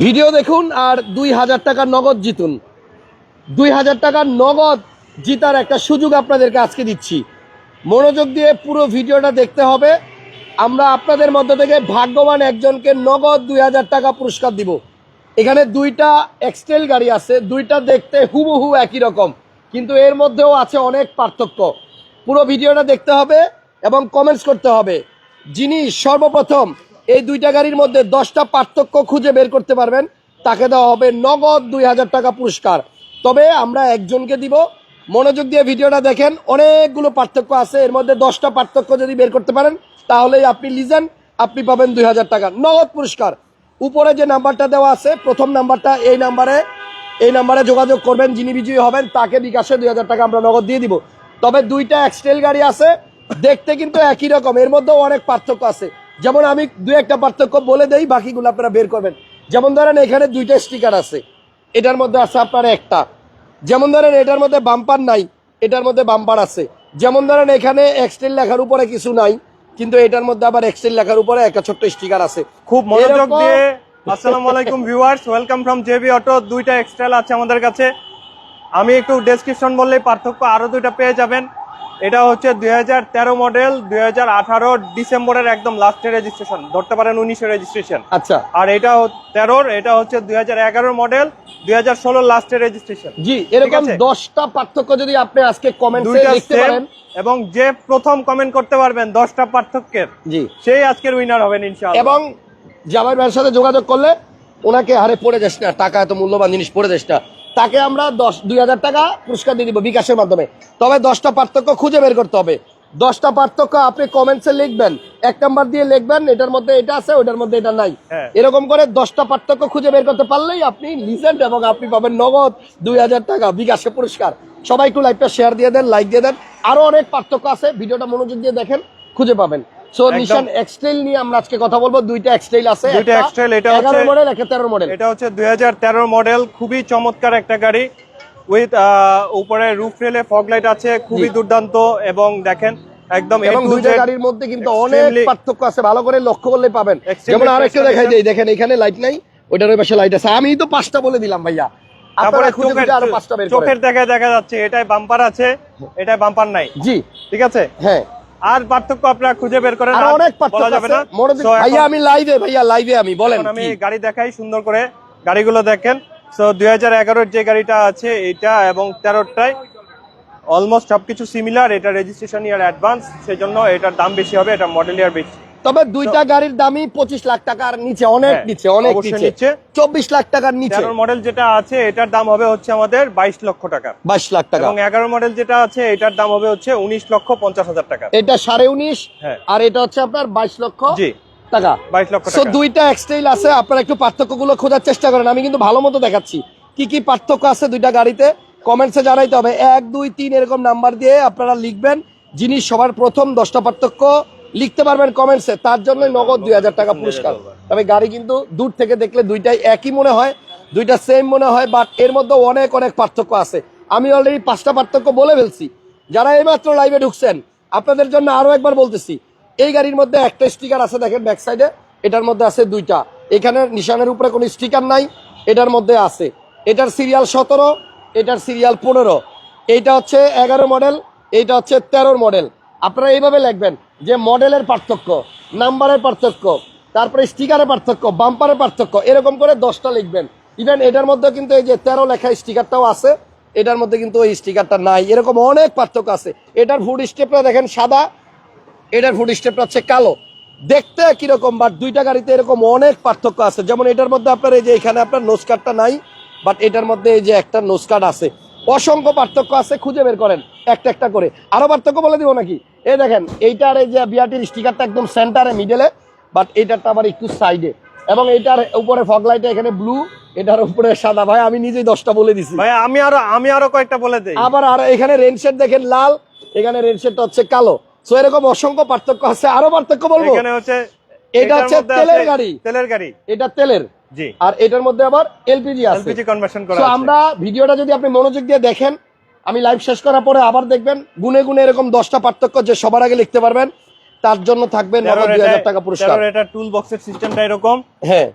Video দেখুন আর দুই হাজার টাকার নগদ জিতুন। দুই হাজার টাকার নগদ জিতার একটা সুযোগ আপনাদেরকে আজকে দিচ্ছি। মনোযোগ দিয়ে পুরো ভিডিওটা দেখতে হবে। আমরা আপনাদের মধ্য থেকে ভাগ্যবান একজনকে নগদ দুই হাজার টাকা পুরস্কার দিব। এখানে দুইটা এক্সটেল গাড়ি আছে, দুইটা দেখতে হুবহু একই রকম, কিন্তু এর মধ্যেও আছে অনেক পার্থক্য। পুরো ভিডিওটা দেখতে হবে এবং কমেন্টস করতে হবে। যিনি সর্বপ্রথম এই দুইটা গাড়ির মধ্যে দশটা পার্থক্য খুঁজে বের করতে পারবেন। তাকে দেওয়া হবে নগদ দুই হাজার টাকা পুরস্কার। তবে আমরা একজনকে দিব। মনোযোগ দিয়ে ভিডিওটা দেখেন। অনেকগুলো পার্থক্য আছে। এর মধ্যে দশটা পার্থক্য যদি বের করতে পারেন, তাহলেই আপনি লিজেন, আপনি পাবেন দুই হাজার টাকা। নগদ পুরস্কার। উপরে যে নাম্বারটা দেওয়া আছে, প্রথম নাম্বারটা এই নাম্বারে এই নাম্বারে যোগাযোগ করবেন, যিনি বিজয়ী হবেন, তাকে বিকাশে দুই হাজার টাকা আমরা নগদ দিয়ে দিব। তবে দুইটা এক্সটেল গাড়ি আছে। দেখতে কিন্তু একই রকম। এর মধ্যেও অনেক পার্থক্য আছে। যেমন আমি দু একটা পার্থক্য বলে দেই বাকিগুলো আপনারা বের করবেন। যেমন ধরেন এখানে দুইটা স্টিকার আছে। এটার মধ্যে আছে আপনার একটা। যেমন ধরেন এটার মধ্যে বাম্পার নাই এটার মধ্যে বাম্পার আছে। যেমন ধরেন এখানে এক্সটেল লেখার উপরে কিছু নাই কিন্তু এটার মধ্যে আবার এক্সটেল লেখার উপরে একটা ছোট্ট স্টিকার আছে। খুব মনোযোগ দিয়ে আসসালামু আলাইকুম viewers welcome from JB auto দুইটা এক্সট্রাল আছে আমাদের কাছে। আমি একটু ডেসক্রিপশন বললেই পার্থক্য আরও দুইটা পেয়ে যাবেন। এটা হচ্ছে দুই হাজার তেরো মডেল দুই হাজার আঠারো ডিসেম্বরের একদম লাস্টের রেজিস্ট্রেশন ধরতে পারেন উনিশের রেজিস্ট্রেশন আচ্ছা। আর এটা তেরোর এটা হচ্ছে দুই হাজার এগারো মডেল দুই হাজার ষোলোর লাস্টের রেজিস্ট্রেশন জি এরকম দশটা পার্থক্য যদি আপনি আজকে কমেন্টে লিখতে পারেন। এবং যে প্রথম কমেন্ট করতে পারবেন দশটা পার্থক্যের জি। সেই আজকের উইনার হবেন ইনশাআল্লাহ। এবং জামাই ভাইয়ের সাথে যোগাযোগ করলে ওনাকে হারে পড়ে যাস না টাকা এত মূল্যবান জিনিস পড়ে যাস না। তাকে আমরা দশ দুই হাজার টাকা পুরস্কার দিয়ে দিব বিকাশের মাধ্যমে। তবে দশটা পার্থক্য খুঁজে বের করতে হবে। দশটা পার্থক্য আপনি কমেন্টসে লিখবেন। এক নাম্বার দিয়ে লিখবেন এটার মধ্যে এটা আছে ওটার মধ্যে এটা নাই। হ্যাঁ। এরকম করে দশটা পার্থক্য খুঁজে বের করতে পারলেই আপনি লিজেন্ড এবং আপনি পাবেন নগদ দুই হাজার টাকা বিকাশে পুরস্কার। সবাই একটু লাইভটা শেয়ার দিয়ে দেন লাইক দিয়ে দেন। আরও অনেক পার্থক্য আছে ভিডিওটা মনোযোগ দিয়ে দেখেন খুঁজে পাবেন। সো। নিশান এক্সটেল নিয়ে আমরা আজকে কথা বলব। দুইটা এক্সটেল আছে দুইটা Extrail, এটা হচ্ছে- মডেল একটা তেরো মডেল এটা হচ্ছে দুই মডেল খুবই চমৎকার একটা গাড়ি। উইথ উপরে রুফ রেলে ফগ লাইট আছে খুবই দুর্দান্ত এবং দেখেন একদম এবং দুইটা গাড়ির মধ্যে কিন্তু অনেক পার্থক্য আছে ভালো করে লক্ষ্য করলে পাবেন। যেমন আরেকটা দেখাই দেই দেখেন এখানে লাইট নাই ওইটার ওই পাশে লাইট আছে। আমি তো পাঁচটা বলে দিলাম ভাইয়া। তারপরে চোখের আরও পাঁচটা বের চোখের করেন। দেখা দেখা যাচ্ছে এটাই বাম্পার আছে এটাই বাম্পার নাই। জি। ঠিক আছে? হ্যাঁ। আর পার্থক্য আপনারা খুঁজে বের করেন আর অনেক পার্থক্য যাবে না। ভাইয়া আমি লাইভে ভাইয়া লাইভে আমি বলেন আমি গাড়ি দেখাই সুন্দর করে গাড়িগুলো দেখেন। সো দুই হাজার যে গাড়িটা আছে এটা এবং তেরোটায় অলমোস্ট সবকিছু সিমিলার এটা রেজিস্ট্রেশন ইয়ার অ্যাডভান্স সেজন্য এটার দাম বেশি হবে এটা মডেল ইয়ার বেশি তবে দুইটা গাড়ির দামই পঁচিশ লাখ টাকার নিচে অনেক হ্যাঁ, নিচে অনেক নিচে। চব্বিশ লাখ টাকার নিচে। মডেল যেটা আছে এটার দাম হবে হচ্ছে আমাদের বাইশ লক্ষ টাকা। বাইশ লাখ টাকা। এবং এগারো মডেল যেটা আছে এটার দাম হবে হচ্ছে উনিশ লক্ষ পঞ্চাশ হাজার টাকা। এটা সাড়ে উনিশ হ্যাঁ। আর এটা হচ্ছে আপনার বাইশ লক্ষ জি। টাকা। বাইশ লক্ষ সো দুইটা এক্সটেইল আছে আপনারা একটু পার্থক্যগুলো খোঁজার চেষ্টা করেন। আমি কিন্তু ভালো মতো দেখাচ্ছি। কি কি পার্থক্য আছে দুইটা গাড়িতে? কমেন্টসে জানাইতে হবে। এক দুই তিন এরকম নাম্বার দিয়ে আপনারা লিখবেন। যিনি সবার প্রথম দশটা পার্থক্য লিখতে পারবেন কমেন্টসে তার জন্যই নগদ দুই হাজার টাকা পুরস্কার। তবে গাড়ি কিন্তু দূর থেকে দেখলে দুইটাই একই মনে হয়, দুইটা সেম মনে হয় বাট এর মধ্যে অনেক অনেক পার্থক্য আছে। আমি অলরেডি পাঁচটা পার্থক্য বলে ফেলছি। যারা এইমাত্র লাইভে ঢুকছেন, আপনাদের জন্য আরও একবার বলতেছি, এই গাড়ির মধ্যে একটা স্টিকার আছে দেখেন ব্যাক সাইডে এটার মধ্যে আছে দুইটা। এখানে নিশানের উপরে কোনো স্টিকার নাই, এটার মধ্যে আছে। এটার সিরিয়াল সতেরো, এটার সিরিয়াল পনেরো। এইটা হচ্ছে এগারো মডেল এইটা হচ্ছে তেরোর মডেল আপনারা এইভাবে লিখবেন যে মডেলের পার্থক্য, নাম্বারের পার্থক্য, তারপরে স্টিকারের পার্থক্য, বাম্পারের পার্থক্য, এরকম করে দশটা লিখবেন। ইভেন এটার মধ্যে কিন্তু এই যে তেরো লেখা স্টিকারটাও আছে, এটার মধ্যে কিন্তু ওই স্টিকারটা নাই। এরকম অনেক পার্থক্য আছে। এটার ফুড স্টেপটা দেখেন সাদা, এটার ফুড স্টেপটা হচ্ছে কালো। দেখতে কীরকম বাট দুইটা গাড়িতে এরকম অনেক পার্থক্য আছে। যেমন এটার মধ্যে আপনার এই যে এখানে আপনার নোজ কার্ডটা নাই বাট এটার মধ্যে এই যে একটা নোজ কার্ড আছে। অসংখ্য পার্থক্য আছে খুঁজে বের করেন একটা একটা করে। আরও পার্থক্য বলে দিব নাকি? এই দেখেন এইটার এই যে বিআরটির স্টিকারটা একদম সেন্টারে মিডলে বাট এইটারটা আবার একটু সাইডে এবং এইটার উপরে ফগ লাইটে এখানে ব্লু এটার উপরে সাদা। ভাই আমি নিজেই দশটা বলে দিছি। ভাই আমি আরও আমি আরও কয়েকটা বলে দেই। আবার আর এখানে রেনশেড দেখেন লাল এখানে রেনশেডটা হচ্ছে কালো। সো এরকম অসংখ্য পার্থক্য আছে আরও পার্থক্য বলব। এখানে হচ্ছে এটা হচ্ছে তেলের গাড়ি। তেলের গাড়ি। এটা তেলের। আর এটার মধ্যে আবার এলপিজি আছে। এলপিজি কনভার্সন করা আছে। আমরা ভিডিওটা যদি আপনি মনোযোগ দিয়ে দেখেন আমি লাইভ শেষ করার পরে আবার দেখবেন গুনে গুনে এরকম দশটা পার্থক্য যে সবার আগে লিখতে পারবেন তার জন্য থাকবে নগদ দুই হাজার টাকা পুরস্কার। এটা টুল বক্সের সিস্টেমটা এরকম। হ্যাঁ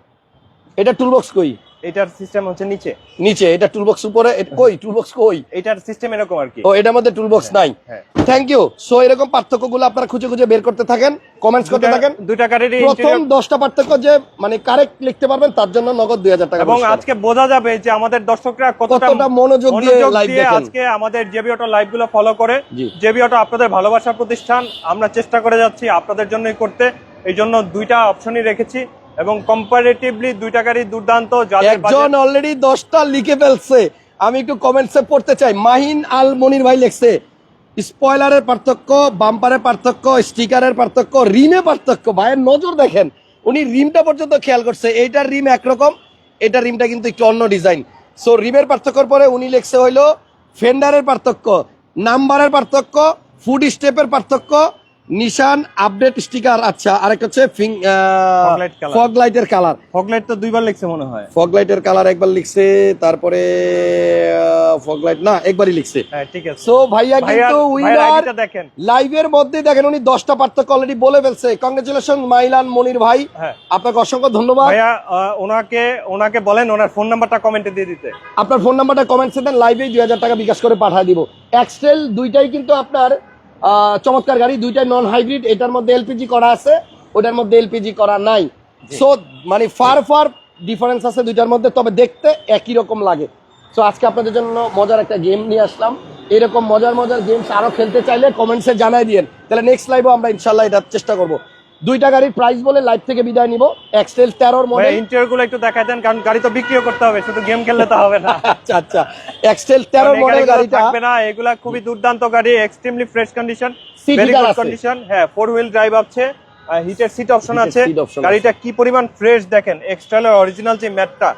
এটা টুল বক্স কই? এটার সিস্টেম হচ্ছে নিচে। নিচে এটা টুলবক্স উপরে কই? টুলবক্স কই? এটার সিস্টেম এরকম আর কি। ও এটার মধ্যে টুলবক্স নাই। হ্যাঁ। থ্যাংক ইউ সো এরকম পার্থক্যগুলো আপনারা খুঁজে খুঁজে বের করতে থাকেন কমেন্টস করতে থাকেন। দুইটা গাড়িরই প্রথম interior- দশটা পার্থক্য যে মানে কারেক্ট লিখতে পারবেন তার জন্য নগদ দুই হাজার টাকা এবং আজকে বোঝা যাবে যে আমাদের দর্শকরা কতটা মনোযোগ দিয়ে দিয়ে দেখেন। আজকে আমাদের জেবি অটো লাইভগুলো ফলো করে। জেবি অটো আপনাদের ভালোবাসার প্রতিষ্ঠান। আমরা চেষ্টা করে যাচ্ছি আপনাদের জন্যই করতে। এই জন্য দুইটা অপশনই রেখেছি। এবং কম্পারেটিভলি দুইটা গাড়ি দুর্দান্ত একজন অলরেডি দশটা লিখে ফেলছে। আমি একটু কমেন্টসে পড়তে চাই। মাহিন আল মনির ভাই লিখছে স্পয়লারের পার্থক্য বাম্পারের পার্থক্য স্টিকারের পার্থক্য রিমে পার্থক্য। ভাইয়ের নজর দেখেন উনি রিমটা পর্যন্ত খেয়াল করছে। এইটার রিম একরকম এটা রিমটা কিন্তু একটু অন্য ডিজাইন সো রিমের পার্থক্যর পরে উনি লিখছে হইল ফেন্ডারের পার্থক্য নাম্বারের পার্থক্য ফুড স্টেপের পার্থক্য নিশান আপডেট স্টিকার আচ্ছা আরেকটা হচ্ছে। ফগ লাইটের কালার ফগলাইট তো দুইবার লিখছে মনে হয়। ফগ লাইটের কালার একবার লিখছে তারপরে ফগ লাইট না একবারই লিখছে। হ্যাঁ ঠিক আছে। সো ভাইয়া কিন্তু উইনার লাইভের মধ্যে দেখেন উনি দশটা পার্থক্য অলরেডি বলে ফেলছে। কংগ্রেচুলেশন মাইলান মনির ভাই। হ্যাঁ। আপনাকে অসংখ্য ধন্যবাদ। ভাইয়া ওনাকে ওনাকে বলেন ওনার ফোন নাম্বারটা কমেন্টে দিয়ে দিতে। আপনার ফোন নাম্বারটা কমেন্টসে দেন লাইভেই দুই হাজার টাকা বিকাশ করে পাঠিয়ে দিব। এক্সটেল দুইটাই কিন্তু আপনার চমৎকার গাড়ি দুইটাই নন হাইব্রিড এটার মধ্যে এলপিজি করা আছে ওটার মধ্যে এলপিজি করা নাই। সো মানে ফার ফার ডিফারেন্স আছে দুইটার মধ্যে তবে দেখতে একই রকম লাগে। সো আজকে আপনাদের জন্য মজার একটা গেম নিয়ে আসলাম। এরকম মজার মজার গেমস আরও খেলতে চাইলে কমেন্টসে জানাই দিয়েন। তাহলে নেক্সট লাইভও আমরা ইনশাল্লাহ এটা চেষ্টা করব। দুইটা গাড়ির প্রাইস বলে লাইভ থেকে বিদায় নিব। এক্সটেল তেরোর মডেল ইন্টারভিউ গুলো একটু দেখাই দেন কারণ গাড়ি তো বিক্রিও করতে হবে শুধু গেম খেললে তো হবে না। আচ্ছা আচ্ছা। এক্সটেল তেরোর মডেল গাড়িটা। থাকবে না এগুলা খুবই দুর্দান্ত গাড়ি extremely fresh condition very good condition হ্যাঁ ফোর হুইল ড্রাইভ আছে হিটের সিট অপশন আছে। গাড়িটা কি পরিমাণ ফ্রেশ দেখেন এক্সট্রালের অরিজিনাল যে ম্যাটটা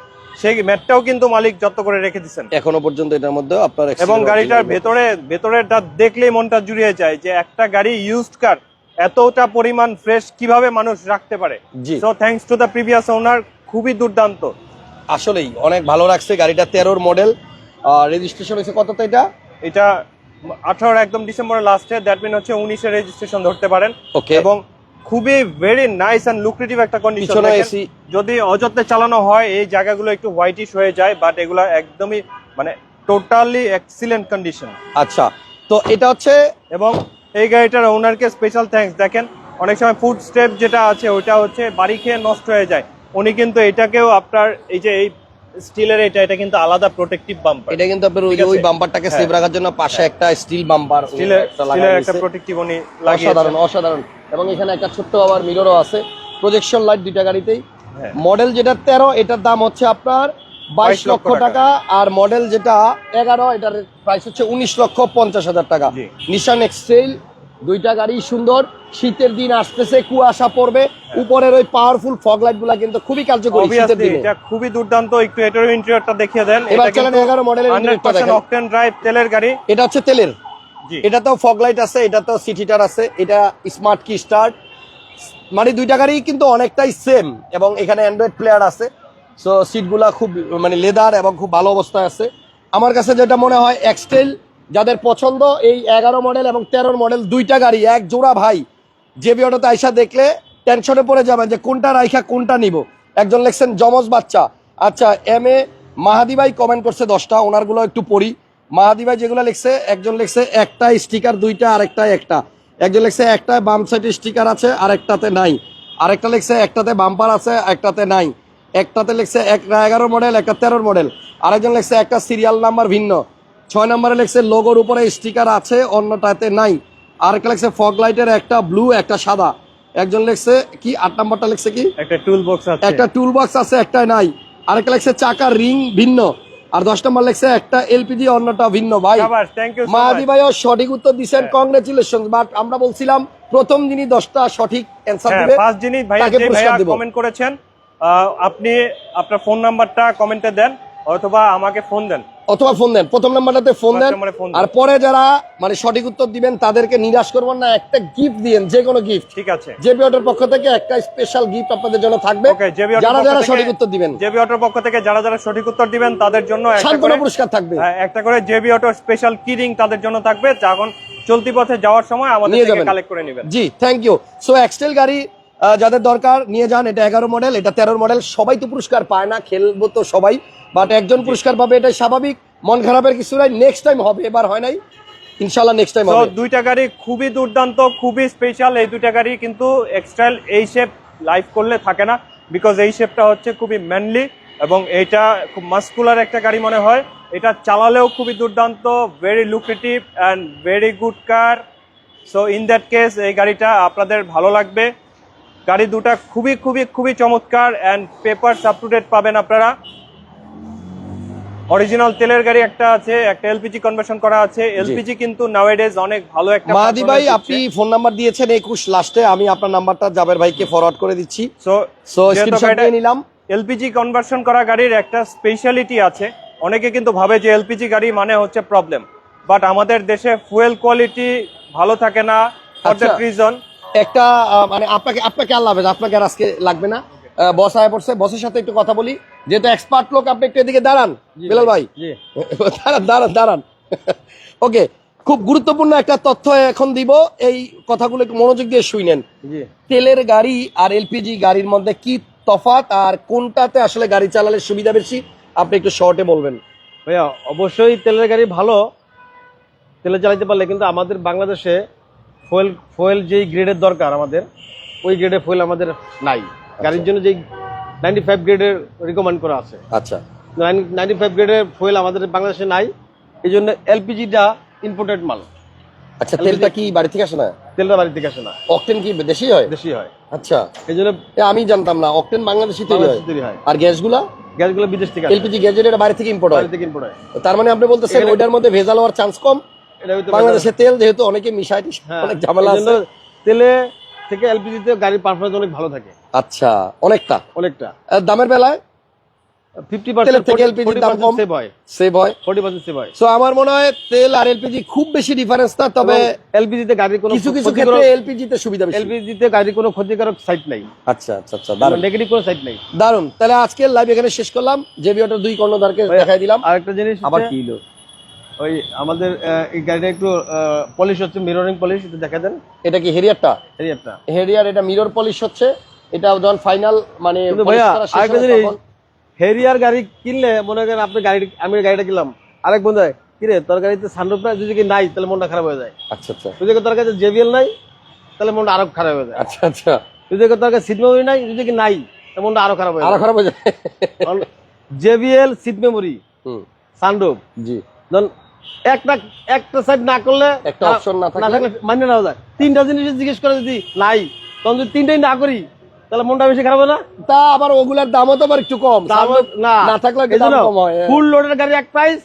সেই ম্যাটটাও কিন্তু মালিক যত্ন করে রেখে দিচ্ছেন এখনও পর্যন্ত এটার মধ্যে আপনার এবং গাড়িটার ভেতরে ভেতরেরটা দেখলেই মনটা জুড়িয়ে যায় যে একটা গাড়ি ইউজড কার এতটা পরিমাণ ফ্রেশ কীভাবে মানুষ রাখতে পারে। So thanks to the previous owner খুবই দুর্দান্ত। আসলেই অনেক ভালো রাখছে গাড়িটা তেরোর মডেল রেজিস্ট্রেশন হয়েছে কততে এটা? এটা আঠারো একদম ডিসেম্বরের লাস্টে দ্যাট মিন হচ্ছে উনিশে রেজিস্ট্রেশন ধরতে পারেন। ওকে এবং খুবই ভেরি নাইস এন্ড লুক্রেটিভ একটা কন্ডিশন যদি অযত্নে চালানো হয় এই জায়গাগুলো একটু হোয়াইটিশ হয়ে যায় বাট এগুলো একদমই মানে টোটালি এক্সিলেন্ট কন্ডিশন আচ্ছা তো এটা হচ্ছে এবং এই গাড়িটার ওনারকে স্পেশাল থ্যাঙ্কস দেখেন অনেক সময় ফুড স্টেপ যেটা আছে ওটা হচ্ছে বাড়ি খেয়ে নষ্ট হয়ে যায়। উনি কিন্তু এটাকেও আপনার এই যে এই স্টিলের এটা এটা কিন্তু আলাদা প্রোটেক্টিভ বাম্পার এটা কিন্তু আপনার ওই ওই বাম্পারটাকে হ্যাঁ। সেভ রাখার জন্য পাশে একটা স্টিল বাম্পার স্টিলের একটা প্রোটেক্টিভ উনি লাগিয়েছেন। অসাধারণ অসাধারণ। এবং এখানে একটা ছোট্ট আবার মিররও আছে। প্রজেকশন লাইট দুইটা গাড়িতেই। হ্যাঁ। মডেল যেটা তেরো এটার দাম হচ্ছে আপনার বাইশ লক্ষ টাকা। আর মডেল যেটা এগারো এটার প্রাইস হচ্ছে উনিশ লক্ষ পঞ্চাশ হাজার টাকা। নিশান এক্সেল দুইটা গাড়ি সুন্দর। শীতের দিন আসতেছে কুয়াশা পড়বে। হ্যাঁ। উপরের ওই পাওয়ারফুল ফগ লাইটগুলা কিন্তু খুবই কার্যকরী শীতের দিনে। এটা খুবই দুর্দান্ত। একটু এটার ইন্টেরিয়রটা দেখিয়ে দেন। এবার চলেন এগারো মডেলের ইন্টেরিয়রটা দেখেন। অকটেন ড্রাইভ তেলের গাড়ি। এটা হচ্ছে তেলের। জি। এটাতেও ফগ লাইট আছে এটাতেও সিট হিটার আছে এটা স্মার্ট কি স্টার্ট মানে দুইটা গাড়ি কিন্তু অনেকটাই সেম এবং এখানে অ্যান্ড্রয়েড প্লেয়ার আছে। সো সিটগুলা খুব মানে লেদার এবং খুব ভালো অবস্থায় আছে। আমার কাছে যেটা মনে হয় এক্সটেল যাদের পছন্দ, এই এগারো মডেল এবং তেরোর মডেল দুইটা গাড়ি, এক জোড়া ভাই। জেবি অটোতে আইসা দেখলে টেনশনে পড়ে যাবেন যে কোনটা রাইখা, কোনটা নিব। একজন লেখছেন জমজ বাচ্চা। আচ্ছা এম এ মাহাদি ভাই কমেন্ট করছে দশটা, ওনারগুলো একটু পড়ি। মাহাদি ভাই যেগুলো লিখছে, একজন লিখছে একটা স্টিকার দুইটা, আরেকটা, একটা। একজন লিখছে একটা বাম সাইডে স্টিকার আছে, আরেকটাতে নাই। আরেকটা লিখছে, একটাতে বাম্পার আছে একটাতে নাই। একটাতে লিখছে একটা এগারো মডেল একটা তেরোর মডেল আরেকজন লিখছে একটা সিরিয়াল নাম্বার ভিন্ন। ছয় নম্বরে লিখছে লোগোর উপরে স্টিকার আছে অন্যটাতে নাই। আরেকটা লিখছে ফগ লাইটের একটা ব্লু একটা সাদা। একজন লিখছে কি? আট নাম্বারটা লিখছে কি? একটা টুল বক্স আছে। একটা টুল বক্স আছে একটা নাই। আরেকটা লেখছে চাকার রিং ভিন্ন। আর দশ নম্বর লেখছে একটা এলপিজি অন্যটা ভিন্ন ভাই। মাহাদি ভাইও সঠিক উত্তর দিচ্ছেন কংগ্রেচুলেশন বাট আমরা বলছিলাম প্রথম দিনই দশটা সঠিক অ্যান্সার দিবে তাকে যে পুরস্কার ভাইয়া কমেন্ট করেছেন আপনি আপনার ফোন নাম্বারটা কমেন্টে দেন অথবা আমাকে ফোন দেন। অথবা ফোন দেন। প্রথম নাম্বারটাতে ফোন দেন। আর পরে যারা মানে সঠিক উত্তর দিবেন তাদেরকে নিরাশ করবেন না। একটা গিফট দিয়েন যে কোনো গিফট ঠিক আছে। জেবি অটোর পক্ষ থেকে একটা স্পেশাল গিফট আপনাদের জন্য থাকবে। যারা যারা সঠিক উত্তর দিবেন। জেবি অটোর পক্ষ থেকে যারা যারা সঠিক উত্তর দিবেন তাদের জন্য একটা সান্ত্বনা পুরস্কার থাকবে। হ্যাঁ, একটা করে জেবি অটোর স্পেশাল কিরিং তাদের জন্য থাকবে। যখন চলতি পথে যাওয়ার সময় আমাদের থেকে কালেক্ট করে নেবেন। জি থ্যাংক ইউ সো এক্সটেল গাড়ি যাদের দরকার নিয়ে যান। এটা এগারো মডেল এটা তেরো মডেল সবাই তো পুরস্কার পায় না খেলব তো সবাই। বাট একজন পুরস্কার পাবে এটা স্বাভাবিক। মন খারাপের কিছু নাই। নেক্সট টাইম হবে এবার হয় নাই। নেক্সট টাইম হবে। দুইটা গাড়ি খুবই দুর্দান্ত খুবই স্পেশাল এই দুইটা গাড়ি কিন্তু এই শেপ লাইভ করলে থাকে না। বিকজ এই শেপটা হচ্ছে খুবই ম্যানলি এবং এইটা খুব মাস্কুলার একটা গাড়ি মনে হয়। এটা চালালেও খুবই দুর্দান্ত very lucrative and very good car so in that case এই গাড়িটা আপনাদের ভালো লাগবে। গাড়ি দুটা খুবই খুবই খুবই চমৎকার অ্যান্ড পেপার ডেট পাবেন আপনারা। অরিজিনাল তেলের গাড়ি একটা আছে একটা এলপিজি কনভার্সন করা আছে। এলপিজি কিন্তু নাওয়েডেজ অনেক ভালো একটা মাহাদি ভাই আপনি ফোন নাম্বার দিয়েছেন একুশ লাস্টে আমি আপনার নাম্বারটা জাবের ভাইকে ফরওয়ার্ড করে দিচ্ছি। সো সো স্ক্রিনশট নিয়ে নিলাম। এলপিজি কনভার্সন করা গাড়ির একটা স্পেশালিটি আছে অনেকে কিন্তু ভাবে যে এলপিজি গাড়ি মানে হচ্ছে প্রবলেম বাট আমাদের দেশে ফুয়েল কোয়ালিটি ভালো থাকে না ফর দ্যাট। রিজন একটা মানে আপনাকে আপনাকে আল্লাহ হাফেজ আপনাকে আর আজকে লাগবে না। বস আয় পড়ছে বসের সাথে একটু কথা বলি। যেহেতু এক্সপার্ট লোক আপনি একটু এদিকে দাঁড়ান বিলাল ভাই দাঁড়ান দাঁড়ান দাঁড়ান। ওকে খুব গুরুত্বপূর্ণ একটা তথ্য এখন দিব। এই কথাগুলো একটু মনোযোগ দিয়ে শুনেন। তেলের গাড়ি আর এলপিজি গাড়ির মধ্যে কি তফাৎ আর কোনটাতে আসলে গাড়ি চালালে সুবিধা বেশি? আপনি একটু শর্টে বলবেন। ভাইয়া অবশ্যই তেলের গাড়ি ভালো। তেলে চালাতে পারলে কিন্তু আমাদের বাংলাদেশে ফুয়েল ফুয়েল যেই গ্রেডের দরকার আমাদের ওই গ্রেডের ফুয়েল আমাদের নাই। গাড়ির জন্য যেই নাইনটি ফাইভ গ্রেডের রিকমেন্ড করা আছে। আচ্ছা। নাইনটি ফাইভ গ্রেডের ফুয়েল আমাদের বাংলাদেশে নাই এই জন্য এলপিজিটা ইম্পোর্টেড মাল। আচ্ছা তেলটা কি বাড়ি থেকে আসে না? তেলটা বাড়ি থেকে আসে না। অকটেন কি দেশি হয়? দেশি হয়। আচ্ছা। এই জন্য আমি জানতাম না অকটেন বাংলাদেশি তৈরি হয়। আর গ্যাসগুলা? গ্যাসগুলো বিদেশ থেকে এলপিজি গ্যাস এটা বাইরে থেকে ইম্পোর্ট হয়। বাড়ি থেকে ইম্পোর্ট হয়। তার মানে আপনি বলতেছেন ওইটার মধ্যে ভেজাল হওয়ার চান্স কম? বাংলাদেশের তেল যেহেতু অনেকে মিশাই হ্যাঁ, অনেক ঝামেলা আছে। তেলে থেকে এলপিজিতে গাড়ির পারফরমেন্স অনেক ভালো থাকে। আচ্ছা অনেকটা। অনেকটা। দামের বেলায়? আমার মনে হয় তেল আর এলপিজি খুব বেশি ডিফারেন্স না তবে এলপিজিতে গাড়ির কোনো কিছু কিছু ক্ষেত্রে সুবিধা এলপিজিতে গাড়ির কোনো ক্ষতিকারক সাইড নাই। আচ্ছা আচ্ছা আচ্ছা নেগেটিভ কোনো সাইড নাই। দারুণ তাহলে আজকের লাইভ এখানে শেষ করলাম। যে অটোর দুই কর্ণধারকে দেখাই দিলাম। আরেকটা জিনিস আবার কি ওই আমাদের এই গাড়িটা একটু পলিশ হচ্ছে মিররিং পলিশ একটু দেখা দেন। এটা কি হেরিয়ারটা? একটা হেরিয়ার এটা মিরর পলিশ হচ্ছে। এটা যখন ফাইনাল মানে হেরিয়ার গাড়ি কিনলে মনে করেন আপনি গাড়ি আমি গাড়িটা কিনলাম। আরেক বন্ধু কিরে তোর গাড়িতে সানরুফটা যদি কি নাই তাহলে মনটা খারাপ হয়ে যায়। আচ্ছা আচ্ছা। যদি তোর কাছে জেবিএল নাই তাহলে মনটা আরও খারাপ হয়ে যায়। আচ্ছা আচ্ছা। যদি তোর কাছে সিট মেমোরি নাই যদি কি নাই তাহলে মনটা আরও খারাপ হয়ে আরও খারাপ হয়ে যায়। JBL seat memory hmm, sunroof জি। ধরুন একটা একটা সাইড না করলে একটা অপশন না থাকলে? মানে নাও যায়। তিনটা জিনিস জিজ্ঞেস করে যদি নাই তখন যদি তিনটাই না করি তাহলে মনটা বেশি খারাপ না? তা আবার ওগুলার দামও তো আবার একটু কম। না। না থাকলে ফুল লোডের গাড়ি এক প্রাইস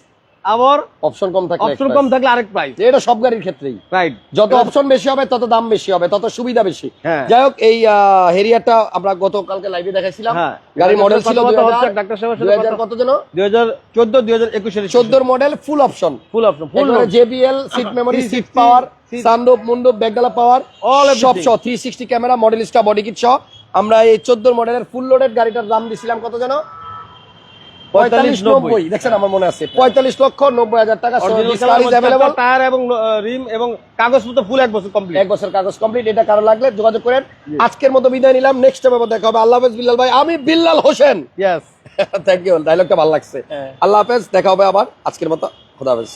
আবার অপশন কম থাকলে অপশন কম থাকলে আরেক প্রাইস এটা সব গাড়ির ক্ষেত্রেই। রাইট যত অপশন বেশি হবে তত দাম বেশি হবে তত সুবিধা বেশি। হ্যাঁ। যাই হোক এই হেরিয়ারটা আমরা গতকালকে লাইভে দেখাইছিলাম। হ্যাঁ। গাড়ির মডেল ছিল দুই হাজার- কত? যেন? দুই হাজার চোদ্দ দুই হাজার একুশের চোদ্দোর model full option full option full JBL seat memory seat power মুন্ডুপ power All সব সহ three sixty camera Modellista body kit সহ আমরা এই চোদ্দোর মডেলের ফুল লোডেড গাড়িটার দাম দিছিলাম কত যেন? পঁয়তাল্লিশ নব্বই। দেখছেন আমার মনে আছে। পঁয়তাল্লিশ লক্ষ নব্বই হাজার টাকা টায়ার এবং রিম এবং কাগজপত্র ফুল এক বছর কমপ্লিট এক বছর কাগজ কমপ্লিট এটা কারও লাগলে যোগাযোগ করেন। আজকের মতো বিদায় নিলাম। নেক্সট টাইম আবার দেখা হবে। আল্লাহ হাফেজ বিল্লাল ভাই। আমি বিল্লাল হোসেন। থ্যাংক ইউ ডায়লগটা ভালো লাগছে। আল্লাহ হাফেজ। দেখা হবে আবার। আজকের মতো। খোদা হাফেজ।